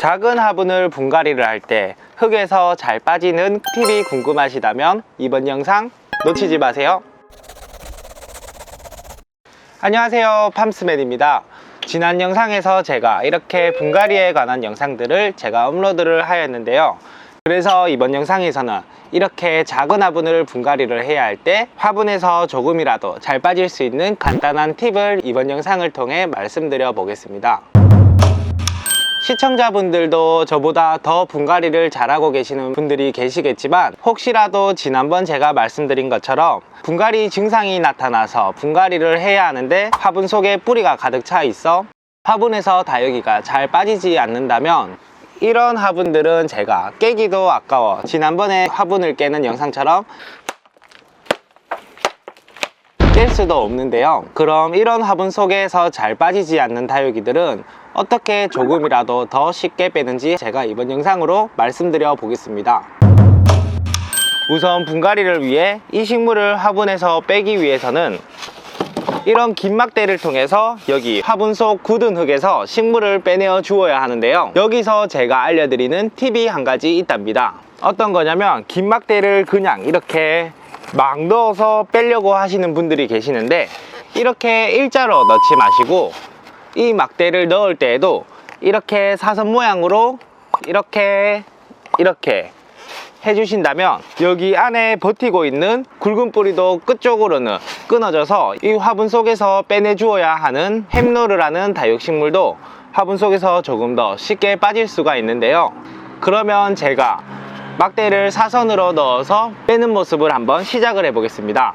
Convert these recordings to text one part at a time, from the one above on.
작은 화분을 분갈이를 할 때 흙에서 잘 빠지는 팁이 궁금하시다면 이번 영상 놓치지 마세요. 안녕하세요. 팜스맨입니다. 지난 영상에서 제가 이렇게 분갈이에 관한 영상들을 제가 업로드를 하였는데요. 그래서 이번 영상에서는 이렇게 작은 화분을 분갈이를 해야 할 때 화분에서 조금이라도 잘 빠질 수 있는 간단한 팁을 이번 영상을 통해 말씀드려 보겠습니다. 시청자분들도 저보다 더 분갈이를 잘하고 계시는 분들이 계시겠지만 혹시라도 지난번 제가 말씀드린 것처럼 분갈이 증상이 나타나서 분갈이를 해야 하는데 화분 속에 뿌리가 가득 차 있어 화분에서 다육이가 잘 빠지지 않는다면 이런 화분들은 제가 깨기도 아까워. 지난번에 화분을 깨는 영상처럼 깰 수도 없는데요. 그럼 이런 화분 속에서 잘 빠지지 않는 다육이들은 어떻게 조금이라도 더 쉽게 빼는지 제가 이번 영상으로 말씀드려 보겠습니다. 우선 분갈이를 위해 이 식물을 화분에서 빼기 위해서는 이런 긴 막대를 통해서 여기 화분 속 굳은 흙에서 식물을 빼내어 주어야 하는데요. 여기서 제가 알려드리는 팁이 한 가지 있답니다. 어떤 거냐면 긴 막대를 그냥 이렇게 막 넣어서 빼려고 하시는 분들이 계시는데 이렇게 일자로 넣지 마시고 이 막대를 넣을 때에도 이렇게 사선 모양으로 이렇게 이렇게 해주신다면 여기 안에 버티고 있는 굵은 뿌리도 끝쪽으로는 끊어져서 이 화분 속에서 빼내 주어야 하는 햄노르라는 다육식물도 화분 속에서 조금 더 쉽게 빠질 수가 있는데요. 그러면 제가 막대를 사선으로 넣어서 빼는 모습을 한번 시작을 해 보겠습니다.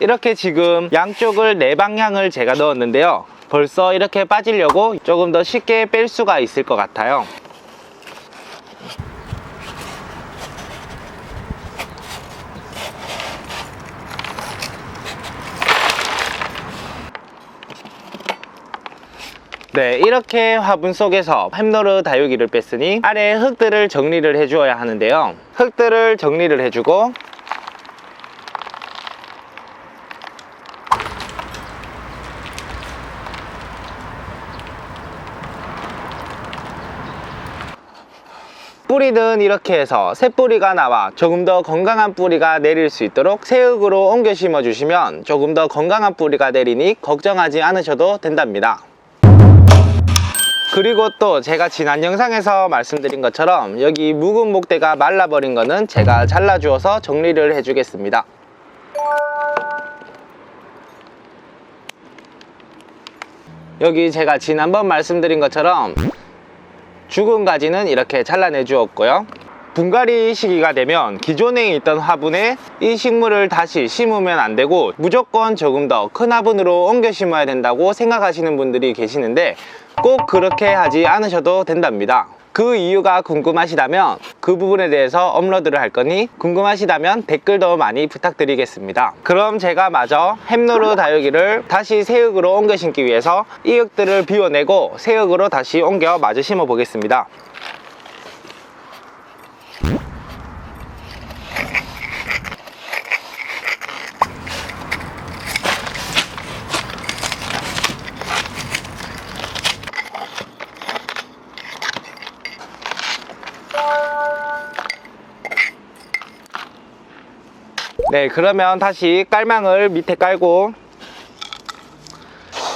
이렇게 지금 양쪽을 네 방향을 제가 넣었는데요 벌써 이렇게 빠지려고 조금 더 쉽게 뺄 수가 있을 것 같아요. 네 이렇게 화분 속에서 햄노르 다육이를 뺐으니 아래 흙들을 정리를 해 주어야 하는데요. 흙들을 정리를 해주고 뿌리는 이렇게 해서 새 뿌리가 나와 조금 더 건강한 뿌리가 내릴 수 있도록 새흙으로 옮겨 심어 주시면 조금 더 건강한 뿌리가 내리니 걱정하지 않으셔도 된답니다. 그리고 또 제가 지난 영상에서 말씀드린 것처럼 여기 묵은 목대가 말라버린 거는 제가 잘라 주어서 정리를 해 주겠습니다. 여기 제가 지난번 말씀드린 것처럼 죽은 가지는 이렇게 잘라내 주었고요. 분갈이 시기가 되면 기존에 있던 화분에 이 식물을 다시 심으면 안 되고 무조건 조금 더 큰 화분으로 옮겨 심어야 된다고 생각하시는 분들이 계시는데 꼭 그렇게 하지 않으셔도 된답니다 그 이유가 궁금하시다면 그 부분에 대해서 업로드를 할 거니 궁금하시다면 댓글도 많이 부탁드리겠습니다. 그럼 제가 마저 햄노르 다육이를 다시 새흙으로 옮겨 심기 위해서 이 흙들을 비워내고 새흙으로 다시 옮겨 마저 심어 보겠습니다 네 그러면 다시 깔망을 밑에 깔고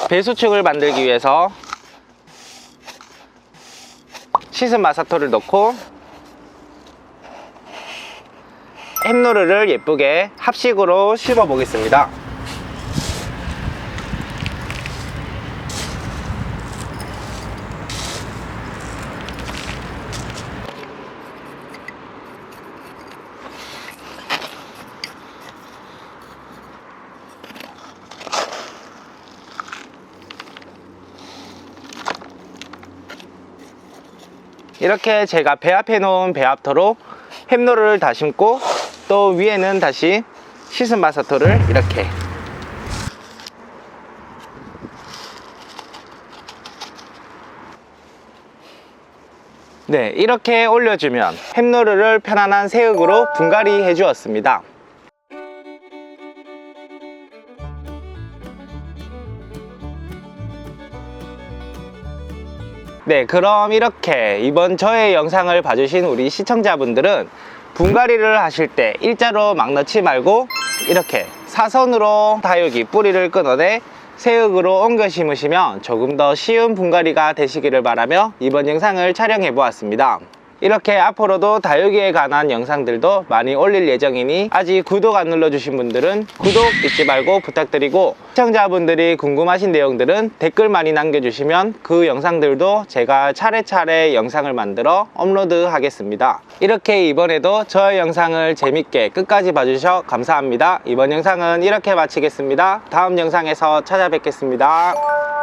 배수축을 만들기 위해서 씻은 마사토를 넣고 햄노르를 예쁘게 합식으로 씹어 보겠습니다 이렇게 제가 배합해 놓은 배합토로 햄노를 다 심고 또 위에는 다시 시슴 마사토를 이렇게. 네 이렇게 올려주면 햄노르를 편안한 세흙으로 분갈이 해주었습니다. 네, 그럼 이렇게 이번 저의 영상을 봐주신 우리 시청자분들은 분갈이를 하실 때 일자로 막 넣지 말고 이렇게 사선으로 다육이 뿌리를 끊어내 새흙으로 옮겨 심으시면 조금 더 쉬운 분갈이가 되시기를 바라며 이번 영상을 촬영해 보았습니다. 이렇게 앞으로도 다육이에 관한 영상들도 많이 올릴 예정이니 아직 구독 안 눌러주신 분들은 구독 잊지 말고 부탁드리고 시청자분들이 궁금하신 내용들은 댓글 많이 남겨주시면 그 영상들도 제가 차례차례 영상을 만들어 업로드 하겠습니다. 이렇게 이번에도 저의 영상을 재밌게 끝까지 봐주셔 감사합니다. 이번 영상은 이렇게 마치겠습니다. 다음 영상에서 찾아뵙겠습니다.